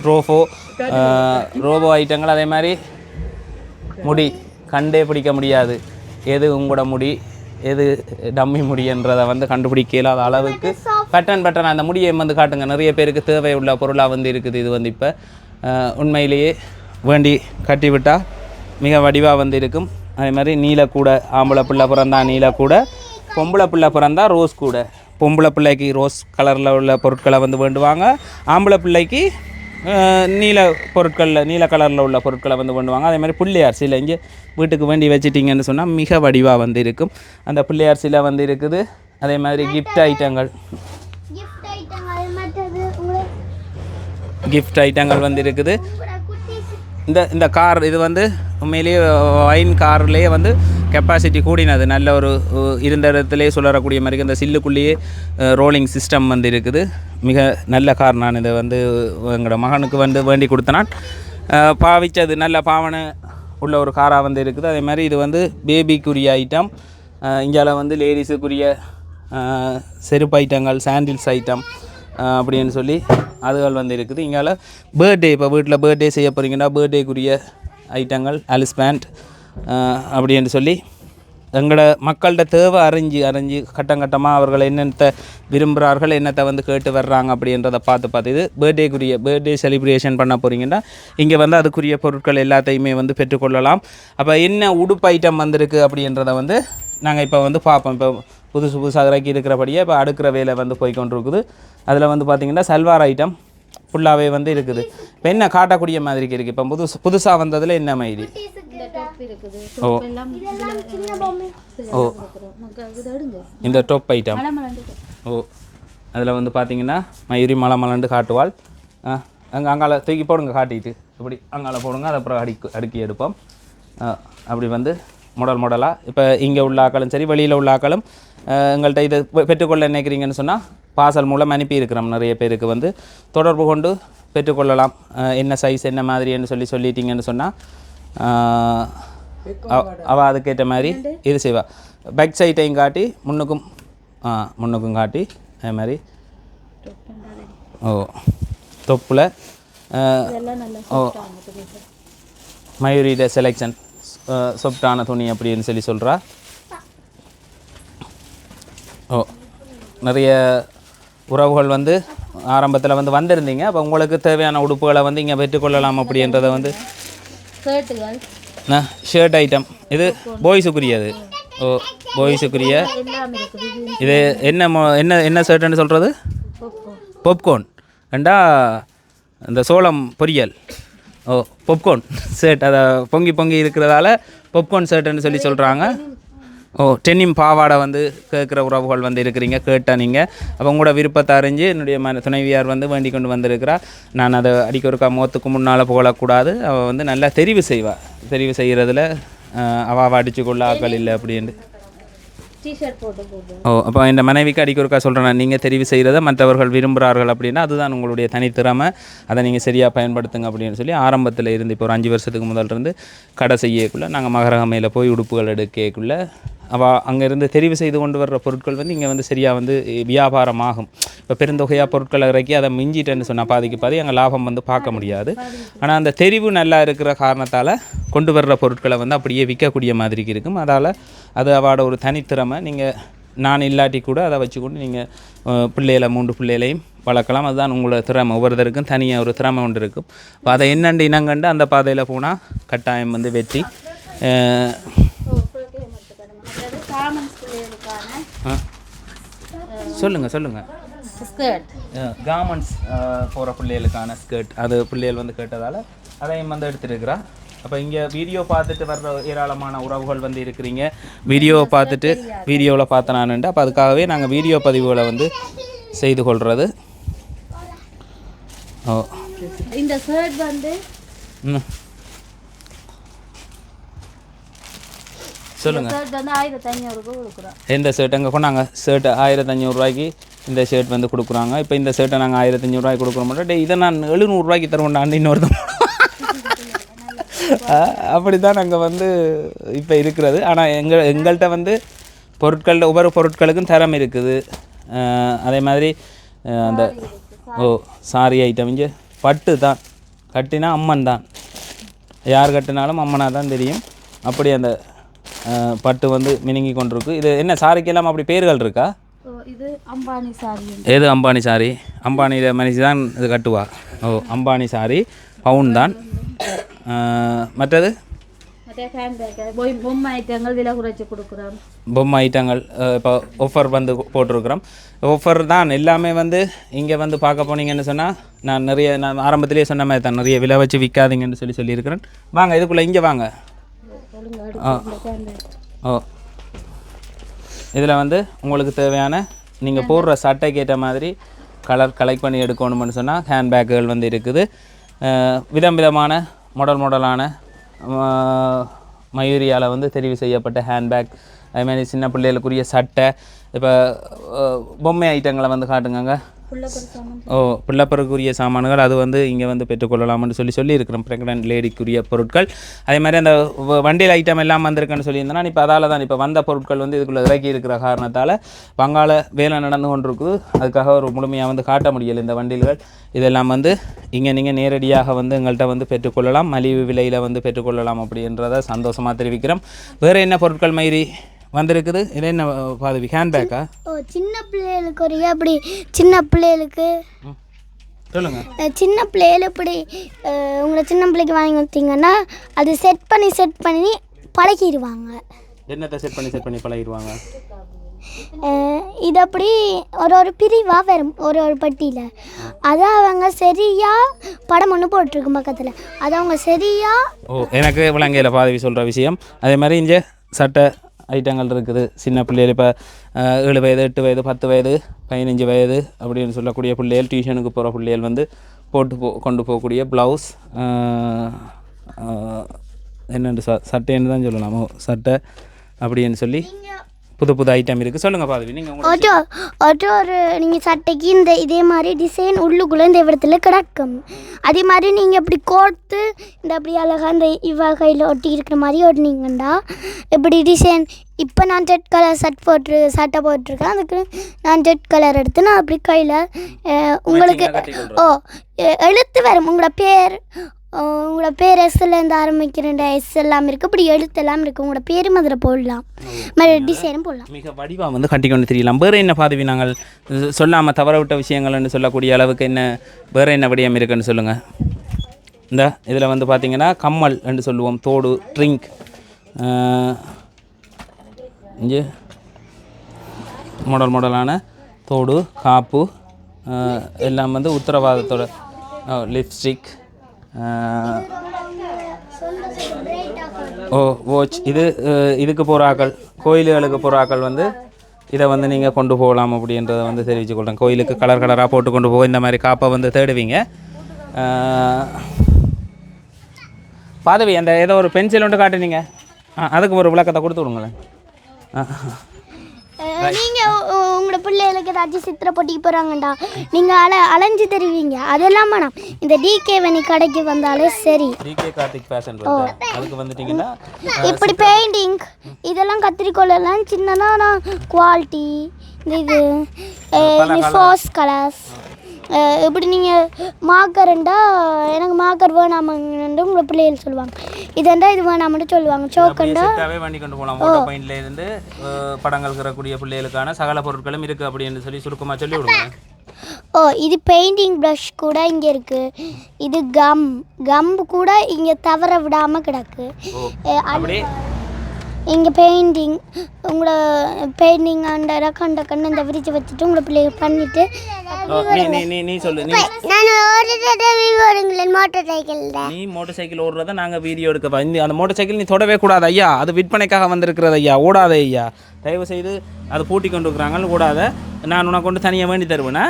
Speaker 1: ரோஃபோ ரோபோ ஐட்டங்கள் அதே மாதிரி முடி. கண்டே பிடிக்க முடியாது. எது உங்களோட முடி? எது டம்மி முடின்றதை வந்து கண்டுபிடிக்க இயலாத அளவுக்கு பட்டன் பட்டன் அந்த முடியை வந்து காட்டுங்க. நிறைய பேருக்கு தேவை உள்ள பொருளாக வந்து இருக்குது. இது வந்து இப்போ உண்மையிலேயே வேண்டி கட்டிவிட்டால் மிக வடிவாக வந்து இருக்கும். அதே மாதிரி நீலக்கூடை ஆம்பளை பிள்ளை பிறந்தா நீலக்கூடை பொம்பளை பிள்ளை பிறந்தா ரோஸ் கூட. பொம்பளை பிள்ளைக்கு ரோஸ் கலரில் உள்ள பொருட்களை வந்து வேண்டுவாங்க. ஆம்பளை பிள்ளைக்கு நீல பொருட்களில் நீல கலரில் உள்ள பொருட்களை வந்து பண்ணுவாங்க அதே மாதிரி பிள்ளையார் சிலை இங்கே வீட்டுக்கு வேண்டி வச்சிட்டிங்கன்னு சொன்னால் மிக வடிவாக வந்து இருக்கும். அந்த பிள்ளையார் சிலை வந்து இருக்குது. அதே மாதிரி கிஃப்ட் ஐட்டங்கள்.
Speaker 2: கிஃப்ட் ஐட்டங்கள்
Speaker 1: வந்து இருக்குது. இந்த இந்த கார் இது வந்து உண்மையிலேயே வைன் கார்லேயே வந்து கெப்பாசிட்டி கூடினது. நல்ல ஒரு இருந்த இடத்துலேயே சுழறக்கூடிய மாதிரி இந்த சில்லுக்குள்ளேயே ரோலிங் சிஸ்டம் வந்து இருக்குது. மிக நல்ல கார் நான் இதை வந்து எங்களோட மகனுக்கு வந்து வேண்டி கொடுத்தனான். அஹ், பாவிச்சது நல்ல பாவனை உள்ள ஒரு காராக வந்து இருக்குது. அதே மாதிரி இது வந்து பேபிக்குரிய ஐட்டம் இந்தியாவில் வந்து லேடிஸுக்குரிய செருப்பு ஐட்டங்கள் சாண்டில்ஸ் ஐட்டம் அப்படின்னு சொல்லி அதுகள் வந்து இருக்குது. இங்கால பர்த்டே இப்போ வீட்டில் பர்த்டே செய்ய போகிறீங்கன்னா பர்த்டேக்குரிய ஐட்டங்கள் அலிஸ்பேண்ட் அப்படின்னு சொல்லி எங்களோட மக்கள்கிட்ட தேவை அறிஞ்சு அறிஞ்சு கட்டம் கட்டமாக அவர்கள் என்னென்ன விரும்புகிறார்கள் என்னத்தை வந்து கேட்டு வர்றாங்க அப்படின்றத பார்த்து பார்த்து இது பர்த்டேக்குரிய பர்த்டே செலிப்ரேஷன் பண்ண போகிறீங்கன்னா இங்கே வந்து அதுக்குரிய பொருட்கள் எல்லாத்தையுமே வந்து பெற்றுக்கொள்ளலாம். அப்போ என்ன உடுப்பு ஐட்டம் வந்திருக்கு அப்படின்றத வந்து நாங்கள் இப்போ வந்து பார்ப்போம். இப்போ புதுசு புதுசாக இறக்கி இருக்கிறபடியே இப்போ அடுக்கிற வேலை வந்து போய்கொண்டிருக்குது அதில் வந்து பார்த்திங்கன்னா சல்வார் ஐட்டம் ஃபுல்லாகவே வந்து இருக்குது. இப்போ என்ன காட்டக்கூடிய மாதிரி இருக்குது இப்போ புதுசு புதுசாக வந்ததில் என்ன மாதிரி? ஓ. ஓ. இந்த டொப் ஐட்டம் ஓ. அதில் வந்து பார்த்தீங்கன்னா மயூரி மலை மலண்டு காட்டுவாள். அங்கே அங்கால தூக்கி போடுங்க காட்டிட்டு. இப்படி அங்கால போடுங்க அதை அப்புறம் அடிக்கு அடுக்கி எடுப்போம். ஆ, அப்படி வந்து மாடல் மாடலாக இப்போ இங்கே உள்ள ஆக்களும் சரி வெளியில் உள்ள ஆக்களும் எங்கள்கிட்ட இதை பெற்றுக்கொள்ள நினைக்கிறீங்கன்னு சொன்னால் பாசல் மூலம் அனுப்பி இருக்கிறோம் நிறைய பேருக்கு வந்து தொடர்பு கொண்டு பெற்றுக்கொள்ளலாம். என்ன சைஸ் என்ன மாதிரின்னு சொல்லி சொல்லிட்டீங்கன்னு சொன்னால் அவள் அதுக்கேற்ற மாதிரி இது செய்வா. பேக் சைட்டையும் காட்டி முன்னுக்கும் ஆ முன்னுக்கும் காட்டி அதே மாதிரி. ஓ தொப்பில் ஓ மயூரியோட செலெக்ஷன் சொப்டான துணி அப்படின்னு சொல்லி சொல்கிறா ஓ நிறைய உறவுகள் வந்து ஆரம்பத்தில் வந்து வந்திருந்தீங்க. அப்போ உங்களுக்கு தேவையான உடுப்புகளை வந்து இங்கே பெற்றுக்கொள்ளலாம் அப்படின்றத வந்து ஷர்ட் ஐட்டம் இது பாய்ஸுக்குரியது ஓ பாய்ஸுக்குரிய
Speaker 3: இது
Speaker 1: இது என்ன மொ- என்ன என்ன ஷர்ட்டுன்னு சொல்கிறது. பாப்கார்ன் ரெண்டா இந்த சோளம் பொரியல். ஓ பாப்கார்ன் ஷர்ட் அதை பொங்கி பொங்கி இருக்கிறதால பாப்கார்ன் ஷர்ட்டுன்னு சொல்லி சொல்கிறாங்க ஓ டென்னிம் பாவாடை வந்து கேட்குற உறவுகள் வந்து இருக்கிறீங்க கேட்டா நீங்கள் அப்போ உங்களோட விருப்பத்தை அறிஞ்சு என்னுடைய மன துணைவியார் வந்து வேண்டி கொண்டு வந்திருக்கிறா. நான் அதை அடிக்க ஒருக்கா முகத்துக்கு முன்னால் புகழக்கூடாது. அவள் வந்து நல்லா தெரிவு செய்வாள் தெரிவு செய்கிறதுல அவாவை அடிச்சு கொள்ள ஆக்கள் இல்லை அப்படின்ட்டு. ஓ அப்போ இந்த மனைவிக்கு அடிக்க ஒருக்கா சொல்கிறேன் நீங்கள் தெரிவு செய்கிறத மற்றவர்கள் விரும்புகிறார்கள் அப்படின்னா அதுதான் உங்களுடைய தனித்திறமை. அதை நீங்கள் சரியாக பயன்படுத்துங்க அப்படின்னு சொல்லி ஆரம்பத்தில் இருந்து இப்போ ஒரு அஞ்சு வருஷத்துக்கு முதல்ல இருந்து கடை செய்யக்குள்ளே நாங்கள் மகரகமையில் போய் உடுப்புகள் எடுக்கக்குள்ள அவள் அங்கேருந்து தெரிவு செய்து கொண்டு வர்ற பொருட்கள் வந்து இங்கே வந்து சரியாக வந்து வியாபாரமாகும். இப்போ பெருந்தொகையாக பொருட்களை இறக்கி அதை மிஞ்சிட்டேன்னு சொன்னால் பாதிக்கு பாதி அங்கே லாபம் வந்து பார்க்க முடியாது. ஆனால் அந்த தெரிவு நல்லா இருக்கிற காரணத்தால் கொண்டு வர்ற பொருட்களை வந்து அப்படியே விற்கக்கூடிய மாதிரி இருக்கும். அதால் அது அவளோட ஒரு தனித்திறமை. நீங்கள் நான் இல்லாட்டி கூட அதை வச்சுக்கொண்டு நீங்கள் பிள்ளைகளை மூன்று பிள்ளைகளையும் வளர்க்கலாம். அதுதான் உங்களோட திறமை. ஒவ்வொருத்தருக்கும் தனியாக ஒரு திறமை ஒன்று இருக்கும். இப்போ அதை என்னென்று இனங்கண்டு அந்த பாதையில் போனால் கட்டாயம் வந்து வெற்றி அஹ்,
Speaker 3: அதாவது காமன் பிள்ளைகளுக்கான
Speaker 1: ஆ. சொல்லுங்க சொல்லுங்க.
Speaker 3: ஸ்கர்ட்
Speaker 1: கார்மெண்ட்ஸ் போகிற பிள்ளைகளுக்கான ஸ்கர்ட் அது பிள்ளைகள் வந்து கேட்டதால் அதையும் வந்து எடுத்துருக்கிறா. அப்போ இங்கே வீடியோ பார்த்துட்டு வர்ற ஏராளமான உறவுகள் வந்து இருக்கிறீங்க. வீடியோவை பார்த்துட்டு வீடியோவில் பார்த்தனானுண்டு அப்போ அதுக்காகவே நாங்கள் வீடியோ பதிவுகளை வந்து செய்து கொள்வது ஓ.
Speaker 3: இந்த ஷர்ட் வந்து
Speaker 1: ம் சொல்லுங்கள்
Speaker 3: ஷர்ட் வந்து ஆயிரத்தி ஐநூறுக்கு கொடுக்குறோம்.
Speaker 1: எந்த ஷர்ட் அங்கே கொண்டாங்க ஷர்ட் ஆயிரத்தி அஞ்சூறுரூவாய்க்கு இந்த ஷர்ட் வந்து கொடுக்குறாங்க. இப்போ இந்த ஷர்ட்டை நாங்கள் ஆயிரத்தி அஞ்சூறுரூவாய்க்கு கொடுக்குற மாட்டோம். டேய் இதை நான் எழுநூறுரூவாய்க்கு தருவோண்டாண்டு இன்னொருத்தன் அப்படி தான் நாங்கள் வந்து இப்போ இருக்கிறது. ஆனால் எங்கள் எங்கள்கிட்ட வந்து பொருட்கள் ஒவ்வொரு பொருட்களுக்கும் தரம் இருக்குது. அதே மாதிரி அந்த ஓ சாரி ஐட்டம். இங்கே பட்டு தான். கட்டினா அம்மன் தான். யார் கட்டினாலும் அம்மனாக தான் தெரியும். அப்படி அந்த பட்டு வந்து மினுங்கி கொண்டிருக்கு. இது என்ன சாரிக்கெல்லாம் அப்படி பேர்கள் இருக்கா?
Speaker 3: இது அம்பானி சாரி
Speaker 1: ஏது அம்பானி சாரி? அம்பானியில் மனுஷி தான் இது கட்டுவா. ஓ அம்பானி சாரி பவுன் தான். மற்றது?
Speaker 3: பொம்மை ஐட்டங்கள் விலை குறைச்சி கொடுக்குறோம்
Speaker 1: பொம்மை ஐட்டங்கள் அஹ், இப்போ ஆஃபர் வந்து போட்டிருக்கிறோம். ஆஃபர் தான் எல்லாமே வந்து இங்கே வந்து பார்க்க போனீங்கன்னு சொன்னால் நான் நிறைய நான் ஆரம்பத்திலேயே சொன்ன மாதிரி தான் நிறைய விலை வச்சு விற்காதீங்கன்னு சொல்லி சொல்லியிருக்கிறேன். வாங்க இதுக்குள்ளே இங்கே வாங்க. ஓ. இதில் வந்து உங்களுக்கு தேவையான நீங்கள் போடுற சட்டைக்கு ஏற்ற மாதிரி கலர் கலெக்ட் பண்ணி எடுக்கணும்னு சொன்னால் ஹேண்ட்பேக்குகள் வந்து இருக்குது. விதம் விதமான மாடல் மாடலான மயூரியால் வந்து தெரிவு செய்யப்பட்ட ஹேண்ட்பேக் அதேமாதிரி சின்ன பிள்ளைகளுக்குரிய சட்டை இப்போ பொம்மை ஐட்டங்களை வந்து காட்டுங்கங்க. ஓ பிள்ளப்பருக்குரிய சாமான்கள் அது வந்து இங்கே வந்து பெற்றுக்கொள்ளலாம்னு சொல்லி சொல்லி இருக்கிறோம் ப்ரெக்னென்ட் லேடிக்குரிய பொருட்கள். அதே மாதிரி அந்த வண்டியில் ஐட்டம் எல்லாம் வந்திருக்குன்னு சொல்லியிருந்தேன்னா இப்போ அதால் தான் இப்போ வந்த பொருட்கள் வந்து இதுக்குள்ளே இறக்கி இருக்கிற காரணத்தால் வங்காள வேலை நடந்து கொண்டிருக்குது. அதுக்காக ஒரு முழுமையாக வந்து காட்ட முடியலை இந்த வண்டில்கள். இதெல்லாம் வந்து இங்கே நீங்கள் நேரடியாக வந்து எங்கள்கிட்ட வந்து பெற்றுக்கொள்ளலாம். மலிவு விலையில் வந்து பெற்றுக்கொள்ளலாம் அப்படின்றத சந்தோஷமாக தெரிவிக்கிறோம். வேறு என்ன பொருட்கள் மயிரி வந்திருக்குது. இது என்ன பாதவி? ஹேண்ட்பேக்கா
Speaker 2: ஓ சின்ன பிள்ளைகளுக்கு ஒரு அப்படி சின்ன பிள்ளைகளுக்கு?
Speaker 1: சொல்லுங்கள்
Speaker 2: அஹ், சின்ன பிள்ளைகள் இப்படி உங்களை சின்ன பிள்ளைக்கு வாங்கி கொடுத்தீங்கன்னா அது செட் பண்ணி செட் பண்ணி பழகிடுவாங்க
Speaker 1: என்னத்தை செட் பண்ணி செட் பண்ணி பழகிடுவாங்க
Speaker 2: இது அப்படி ஒரு ஒரு பிரிவாக வரும் ஒரு ஒரு பட்டியில். அதை அவங்க சரியாக படம் ஒன்று போட்டிருக்கும் பக்கத்தில். அதை அவங்க சரியாக
Speaker 1: ஓ எனக்கு விலங்கையில் பாதவி சொல்கிற விஷயம். அதே மாதிரி இங்கே சட்டை ஐட்டங்கள் இருக்குது. சின்ன பிள்ளைகள் இப்போ ஏழு வயது எட்டு வயது பத்து வயது பதினஞ்சு வயது அப்படின்னு சொல்லக்கூடிய பிள்ளைகள் டியூஷனுக்கு போகிற பிள்ளைகள் வந்து போட்டு போ கொண்டு போகக்கூடிய ப்ளவுஸ் என்னென்று ச சட்டைன்னு தான் சொல்லலாமோ. சட்டை அப்படின்னு சொல்லி புது புது ஐட்டம் இருக்குது சொல்லுங்கள் பாதவி நீங்கள்
Speaker 2: ஒரு ஒரு நீங்கள் சட்டைக்கு இந்த இதே மாதிரி டிசைன் உள்ளுக்குள்ளே இந்த இடத்துல கிடக்கும். அதே மாதிரி நீங்கள் இப்படி கோர்த்து இந்த அப்படி அழகாக இந்த இவ கையில் ஒட்டி இருக்கிற மாதிரி ஒட்டினீங்கண்டா இப்படி டிசைன் இப்போ நான் ரெட் கலர் சட் போட்டு சட்டை போட்டிருக்கேன். அதுக்கு நான் ரெட் கலர் எடுத்து நான் அப்படி கையில் உங்களுக்கு ஓ எழுத்து வரும். உங்களோட பேர் உங்களோட பேர் எஸ்லேருந்து ஆரம்பிக்கிற எஸ் எல்லாம் இருக்குது இப்படி எழுத்து எல்லாம் இருக்குது உங்களோட பேரும் அதில் போடலாம். மாதிரி டிசைனும் போடலாம்.
Speaker 1: மிக வடிவாக வந்து கட்டிக்கொண்டு தெரியலாம். வேறு என்ன பாதவி நாங்கள் சொல்லாமல் தவற விட்ட விஷயங்கள்னு சொல்லக்கூடிய அளவுக்கு என்ன வேறு என்ன விடயம் இருக்குன்னு சொல்லுங்கள் இந்த இதில் வந்து பார்த்தீங்கன்னா கம்மல் என்று சொல்லுவோம். தோடு ட்ரிங்க் இங்கே மாடல் மாடலான தோடு காப்பு எல்லாம் வந்து உத்தரவாதத்தோட லிப்ஸ்டிக் ஓ வாட்ச் இது இதுக்கு போகிற ஆக்கள் புறாக்கள் போகிற ஆக்கள் வந்து இதை வந்து நீங்கள் கொண்டு போகலாம் அப்படின்றத வந்து தெரிவித்து கொள்கிறேன் கோயிலுக்கு கலர் கலராக போட்டு கொண்டு போக இந்த மாதிரி காப்பை வந்து தேடுவீங்க. பாதவி அந்த ஏதோ ஒரு பென்சில் ஒன்று காட்டுனீங்க. ஆ அதுக்கு ஒரு விளக்கத்தை கொடுத்து விடுங்களேன். ஆ
Speaker 2: நீங்க உங்களோட பிள்ளைகளுக்கு ஏதாச்சும் சித்திரை போட்டிக்கு போறாங்கடா நீங்க அல அலைஞ்சு தருவீங்க. அதெல்லாம் வேணாம். இந்த டிகே வனி கடைக்கு வந்தாலே சரி.
Speaker 1: டிகே கார்த்திக் ஃபேஷன் அதுக்கு வந்துட்டீங்கன்னா
Speaker 2: இப்படி பெயிண்டிங் இதெல்லாம் கத்திரிக்கோலெல்லாம் சின்னதாக குவாலிட்டி இந்த இது ஃபோர்ஸ் கலர்ஸ் இப்படி நீங்கள் மார்க்கருண்டா எனக்கு மார்க்கர் வேணாமன்னு உங்களை பிள்ளைகள் சொல்லுவாங்க. இதண்டா இது வேணாமட்டு சொல்லுவாங்க. சோக்கண்டா
Speaker 1: வண்டி கொண்டு போகலாம். மோட்டோ பாயிண்ட்ல இருந்து படங்கள் கிடக்கூடிய பிள்ளைகளுக்கான சகல பொருட்களும் இருக்குது அப்படின்னு சொல்லி சுருக்கமாக சொல்லி விடுங்க.
Speaker 2: ஓ இது பெயிண்டிங் ப்ரஷ் கூட இங்கே இருக்குது இது கம் கம் கூட இங்கே தவற விடாமல் கிடக்கு.
Speaker 1: அப்படி
Speaker 2: இங்கே பெயிண்டிங் உங்களோட பெயிண்டிங் அந்த ரக்கண்ட கண்ணு இந்த விரிச்சு வச்சுட்டு உங்களை பிள்ளைங்க பண்ணிட்டு
Speaker 1: நீ நீ சொல்லு நீ
Speaker 2: நான் மோட்டார் சைக்கிளில்
Speaker 1: நீ மோட்டர் சைக்கிள் ஓடுறத நாங்கள் வீடியோ எடுக்க இந்த அந்த மோட்டர் சைக்கிள் நீ தொடவே கூடாது ஐயா. அது விற்பனைக்காக வந்திருக்கிறது ஐயா. ஓடாத ஐயா. தயவு செய்து அது பூட்டி கொண்டு இருக்கிறாங்கன்னு ஓடாத. நான் உனக்கு கொண்டு தனியாக வேண்டி தருவேனா?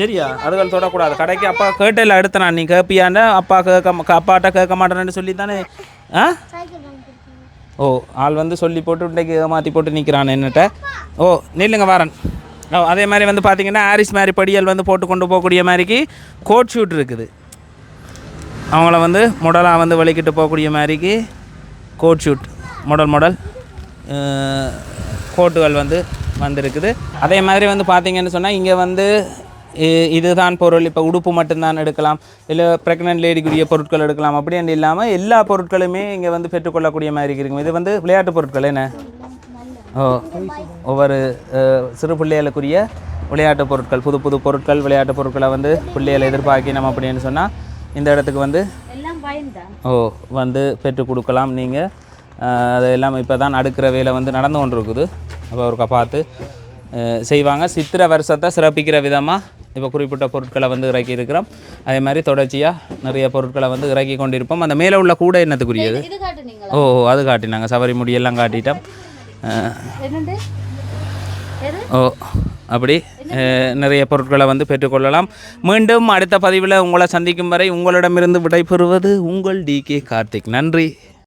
Speaker 1: சரியா? அதுகள் தொடக்கூடாது. கடைக்கு அப்பா கேட்டல எடுத்த நான் நீ கேட்பியாண்ட அப்பா கேட்க அப்பாட்ட கேட்க மாட்டேன்னு சொல்லி தானே ஆ ஓ ஆள் வந்து சொல்லி போட்டு இன்றைக்கு ஏமாற்றி போட்டு நிற்கிறான் என்னட்ட? ஓ நில்லுங்க வரேன். ஓ அதே மாதிரி வந்து பார்த்தீங்கன்னா ஆரிஸ் மாதிரி படியல் வந்து போட்டு கொண்டு போகக்கூடிய மாதிரிக்கு கோட் ஷூட் இருக்குது. அவங்கள வந்து முடலாக வந்து வலிக்கிட்டு போகக்கூடிய மாதிரிக்கு கோட் ஷூட் முடல் முடல் கோட்டுகள் வந்து வந்திருக்குது. அதே மாதிரி வந்து பார்த்தீங்கன்னு சொன்னால் இங்கே வந்து இதுதான் பொருள். இப்போ உடுப்பு மட்டும்தான் எடுக்கலாம். இல்லை ப்ரெக்னென்ட் லேடிக்குரிய பொருட்கள் எடுக்கலாம். அப்படின்னு இல்லாமல் எல்லா பொருட்களுமே இங்கே வந்து பெற்றுக்கொள்ளக்கூடிய மாதிரி இருக்கும் இது வந்து விளையாட்டு பொருட்கள் என்ன? ஓ ஒவ்வொரு சிறு பிள்ளைகளுக்குரிய விளையாட்டு பொருட்கள். புது புது பொருட்கள் விளையாட்டு பொருட்களை வந்து பிள்ளைகளை எதிர்பார்க்கணும் அப்படின்னு சொன்னால் இந்த இடத்துக்கு வந்து
Speaker 3: எல்லாம்
Speaker 1: ஓ வந்து பெற்றுக் கொடுக்கலாம். நீங்கள் அதெல்லாம் இப்போ தான் அடுக்கிற வேலை வந்து நடந்து கொண்டு இருக்குது அப்போ ஒருக்கா பார்த்து செய்வாங்க. சித்திரை வருஷத்தை சிறப்பிக்கிற விதமாக இப்போ குறிப்பிட்ட பொருட்களை வந்து இறக்கி இருக்கிறோம் அதே மாதிரி தொடர்ச்சியாக நிறைய பொருட்களை வந்து இறக்கி கொண்டிருப்போம். அந்த மேலே உள்ள கூட என்னத்துக்குரியது? ஓ ஓ, அது காட்டினாங்க. சவரி முடியெல்லாம் காட்டிட்டோம். ஓ அப்படி நிறைய பொருட்களை வந்து பெற்றுக்கொள்ளலாம். மீண்டும் அடுத்த பதிவில் உங்களை சந்திக்கும் வரை உங்களிடமிருந்து விடைபெறுவது உங்கள் டி கே கார்த்திக். நன்றி.